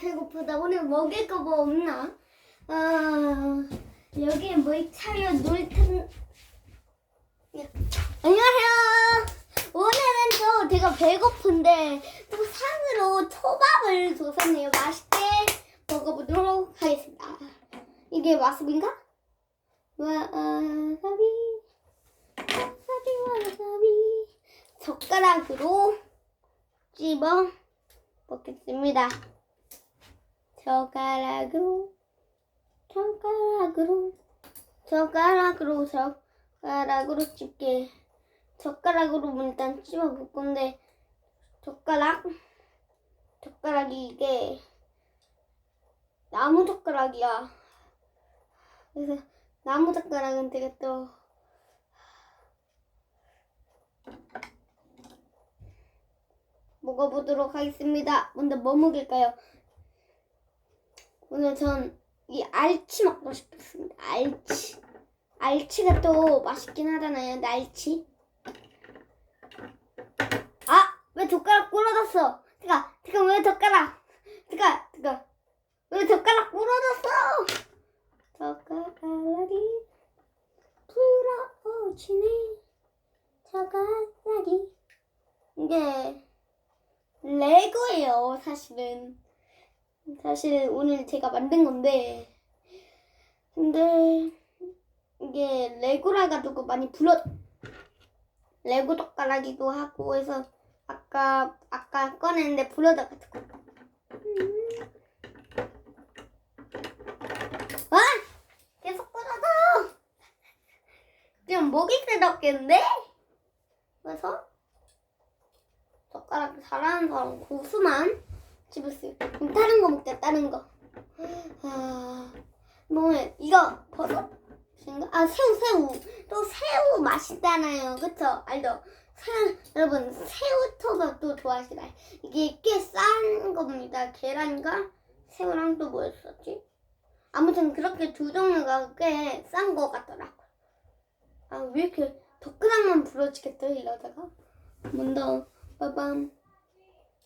배고프다. 오늘 먹을 거 뭐 없나? 아, 여기에 뭐 차려 놀 텐. 야, 안녕하세요. 오늘은 또 제가 배고픈데 또 상으로 초밥을 줬었네요. 맛있게 먹어보도록 하겠습니다. 이게 와사비인가? 와사비, 와사비, 와사비. 젓가락으로 찝어 먹겠습니다. 젓가락으로, 젓가락으로, 젓가락으로, 젓가락으로 집게. 젓가락으로 일단 찝어 볼 건데, 젓가락, 젓가락이 이게 나무 젓가락이야. 그래서 나무 젓가락은 되게 또 먹어보도록 하겠습니다. 먼저 뭐 먹을까요? 오늘 전 이 알치 먹고 싶었습니다. 알치. 알치가 또 맛있긴 하잖아요. 날치. 아! 왜 젓가락 부러졌어? 잠깐, 잠깐, 왜 젓가락? 잠깐, 잠깐. 왜 젓가락 부러졌어? 젓가락이 부러지네. 젓가락이. 이게 레고예요, 사실은. 사실 오늘 제가 만든 건데. 근데 이게 레고라 가지고 많이 불러 레고 젓가락이기도 하고 해서 아까 아까 꺼냈는데 불어져 가지고. 음. 아! 계속 부러져. 지금 목이 쓰럽겠는데? 그래서 젓가락 잘하는 사람 고수만 있고 그럼 다른 거 먹자 다른 거 아, 뭐 이거 버섯? 아 새우 새우 또 새우 맛있잖아요 그쵸? 알죠? 새우, 여러분 새우토도 좋아하시나요? 이게 꽤 싼 겁니다 계란과 새우랑 또 뭐였었지? 아무튼 그렇게 두 종류가 꽤 싼 거 같더라고요 아 왜 이렇게 젓가락만 부러지겠죠 이러다가 먼저 빠밤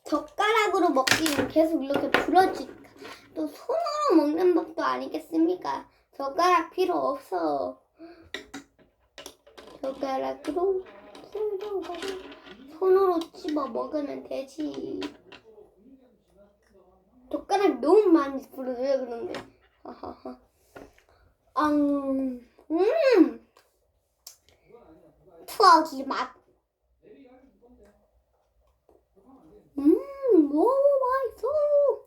젓가락으로 먹기는 계속 이렇게 부러지니까 또 손으로 먹는 법도 아니겠습니까? 젓가락 필요 없어. 젓가락으로 손으로 찝어 먹으면 되지. 젓가락 너무 많이 부러져요 그런데. 하하하. 음, 음, 추억이 맛. 음, 너무 맛있어.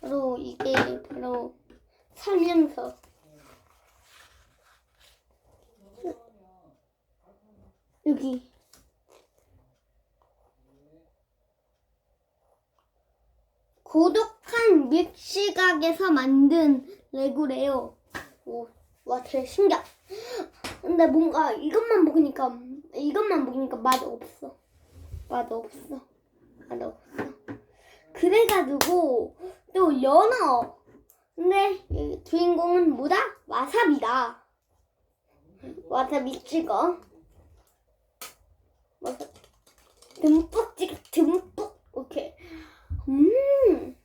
바로 이게 바로 살면서 여기 고독한 믹시각에서 만든 레고래요. 오, 와, 되게 신기하. 근데 뭔가 이것만 먹으니까 이것만 먹으니까 맛 없어. 맛 없어. 맛 없어. 그래가지고 또 연어. 근데 이 주인공은 뭐다? 와사비다. 와사비 찍어. 와사비. 듬뿍 찍어. 듬뿍. 오케이. 음.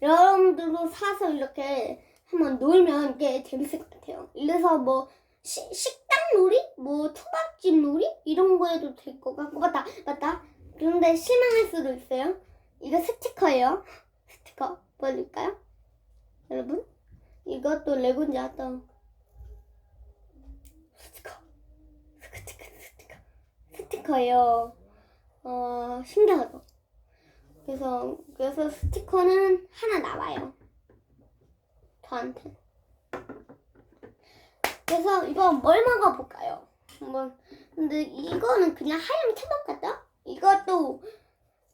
여러분들도 사서 이렇게 한번 놀면 이게 재밌을 것 같아요. 이래서 뭐 시, 식당 놀이? 뭐 초밥집 놀이? 이런 거 해도 될 것 같고 맞다 맞다. 그런데 실망할 수도 있어요. 이거 스티커예요. 스티커 보여드릴까요? 여러분? 이것도 레고인지 알았다. 스티커. 스티커, 스티커. 스티커예요. 어, 신기하죠? 그래서, 그래서 스티커는 하나 나와요. 저한테. 그래서 이거 뭘 먹어볼까요? 뭐, 근데 이거는 그냥 하얀 초밥 같다? 이것도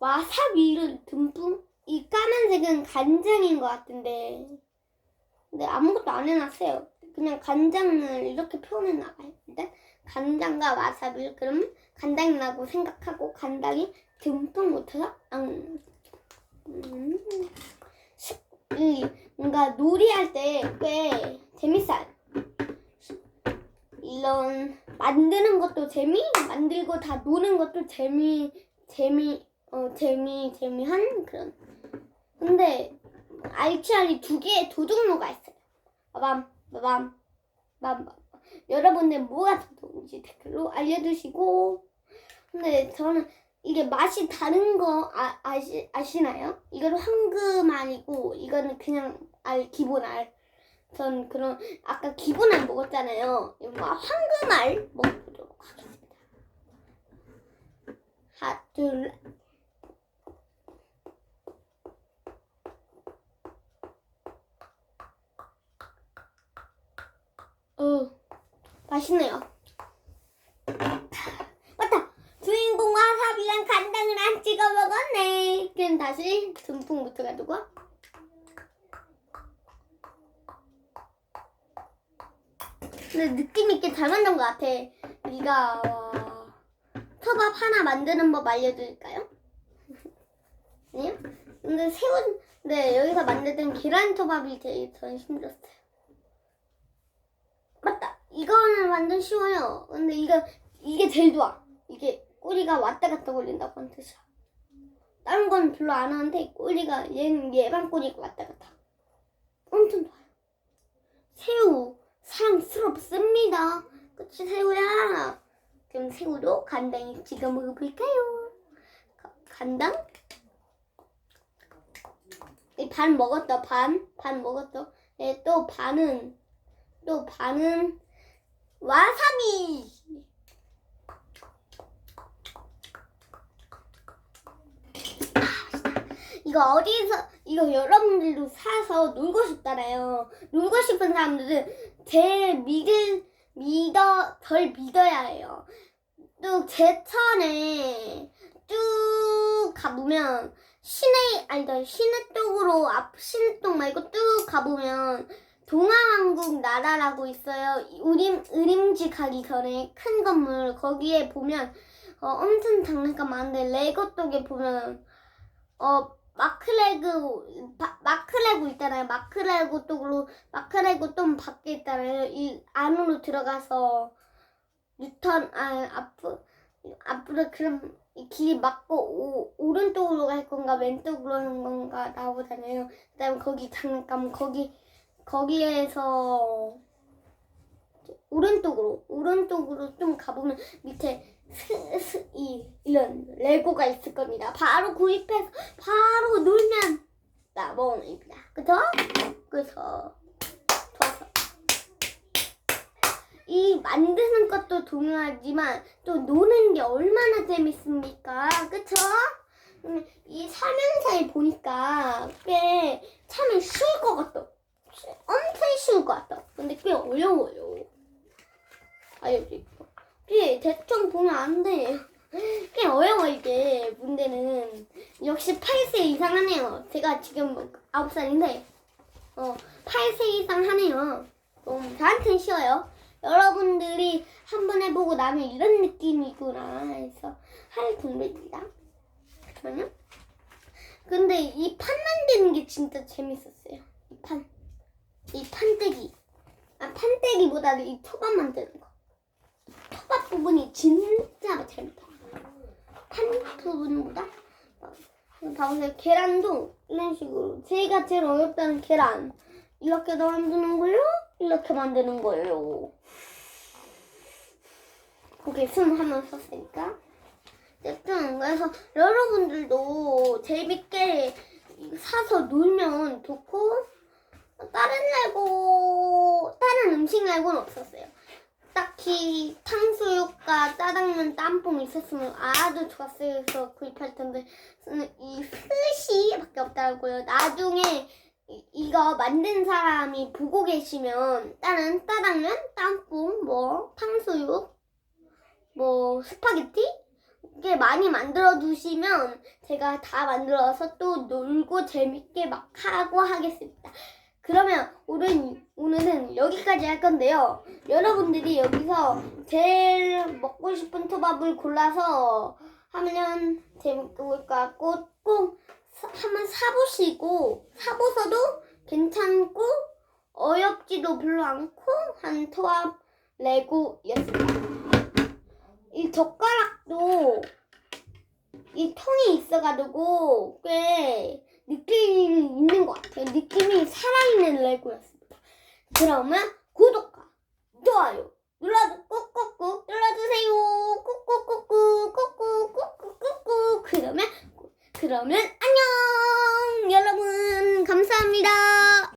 와사비를 듬뿍? 이 까만색은 간장인 것 같은데. 근데 아무것도 안 해놨어요. 그냥 간장을 이렇게 표현해나가요. 일단 간장과 와사비를 그럼 간장이라고 생각하고 간장이 듬뿍 묻혀서 음, 음, 시- 이 뭔가 놀이할 때 꽤 재밌어요. 이런 만드는 것도 재미 만들고 다 노는 것도 재미 재미 어 재미 재미한 그런 근데 알치알이 두 개의 두 종류가 있어요. 빠밤, 빠밤, 빠밤. 여러분들 뭐가 더 좋은지 댓글로 알려주시고. 근데 저는 이게 맛이 다른 거 아, 아시, 아시나요? 이거는 황금알이고 이거는 그냥 알 기본 알. 전 그런 아까 기본 알 먹었잖아요. 뭐 황금알 먹어보도록 하겠습니다. 하나, 둘, 맛있네요. 맞다! 주인공 와사비랑 간장을 안 찍어 먹었네. 그럼 다시 듬풍부터 가지고. 근데 느낌 있게 잘 만든 것 같아. 우리가 와, 초밥 하나 만드는 법 알려드릴까요? 아니요? 근데 새우, 네 여기서 만들던 계란 초밥이 제일 전 힘들었어요. 맞다. 이거는 쉬워요. 근데 이거 이게 제일 좋아. 이게 꼬리가 왔다 갔다 걸린다고 하는 뜻이야. 다른 건 별로 안 하는데 꼬리가 얘는 얘만 꼬리가 왔다 갔다. 엄청 좋아요. 새우 사랑스럽습니다. 그치 새우야? 그럼 새우도 간단히 찍어 먹어볼까요? 가- 간장? 이반 먹었다 반? 반 먹었다. 네, 또 반은 또 반은 와사비. 이거 어디서 이거 여러분들도 사서 놀고 싶잖아요. 놀고 싶은 사람들은 제일 믿을 믿어 덜 믿어야 해요. 또 제천에 쭉 가보면 시내 아니다 시내 쪽으로 앞 시내 쪽 말고 쭉 가보면 동아왕국 나라라고 있어요. 우림 의림지 가기 전에 큰 건물 거기에 보면 어, 엄청 장난감 많은데 레고 쪽에 보면 어 마크레그 바- 마크레고 있잖아요. 마크레고 쪽으로 마크레고 좀 밖에 있잖아요. 이 안으로 들어가서 뉴턴 아 앞으로 앞으로 그럼 이 길이 막고 오, 오른쪽으로 갈 건가 왼쪽으로 하는 건가 나오잖아요. 그다음에 거기 장난감 거기 거기에서 오른쪽으로 오른쪽으로 좀 가보면 밑에 스, 스, 이, 이런 레고가 있을 겁니다. 바로 구입해서 바로 놀면 나봉입니다. 그쵸? 그래서 좋아서 이 만드는 것도 중요하지만 또 노는 게 얼마나 재밌습니까? 그쵸? 음, 이 설명서에 보니까 꽤 참이 쉬울 것꽤 어려워요. 알지? 꽤 대충 보면 안 돼. 꽤 어려워 이게 문제는. 역시 8세 이상 하네요. 제가 지금 9살인데 어 8세 이상 하네요. 음, 저한테는 쉬워요. 여러분들이 한 번 해보고 나면 이런 느낌이구나 해서 할 정도입니다. 잠깐만요. 근데 이 판 만드는 게 진짜 재밌었어요. 이 판. 이 판때기. 아, 판때기보다는 이 초밥 만드는 거. 초밥 부분이 진짜 재밌다. 판 부분보다. 어, 봐보세요. 계란도 이런 식으로. 제가 제일 어렵다는 계란. 이렇게 만드는 거예요? 이렇게 만드는 거예요. 거기에 숨 한번 썼으니까. 어쨌든 그래서 여러분들도 재밌게 사서 놀면 좋고 다른 레고 다른 음식 레고는 없었어요. 딱히 탕수육과 짜장면 짬뽕 있었으면 아주 좋았어요. 그래서 구입할 텐데 이 스시밖에 없더라고요. 나중에 이- 이거 만든 사람이 보고 계시면 다른 짜장면, 짬뽕, 뭐 탕수육, 뭐 스파게티 이렇게 많이 만들어 두시면 제가 다 만들어서 또 놀고 재밌게 막 하고 하겠습니다. 그러면 오늘, 오늘은 여기까지 할 건데요. 여러분들이 여기서 제일 먹고 싶은 초밥을 골라서 하면 재밌게 볼것 같고 꼭 사- 한번 사보시고 사보셔도 괜찮고 어렵지도 별로 않고 한 초밥 레고였습니다. 이 젓가락도 이 통이 있어가지고 꽤 느낌이 있는 것 같아요. 느낌이 살아있는 레고였습니다. 그러면 구독과 좋아요 눌러도 꾹꾹꾹 눌러주세요. 꾹꾹꾹꾹 꾹꾹꾹꾹꾹 그러면 그러면 안녕 여러분 감사합니다.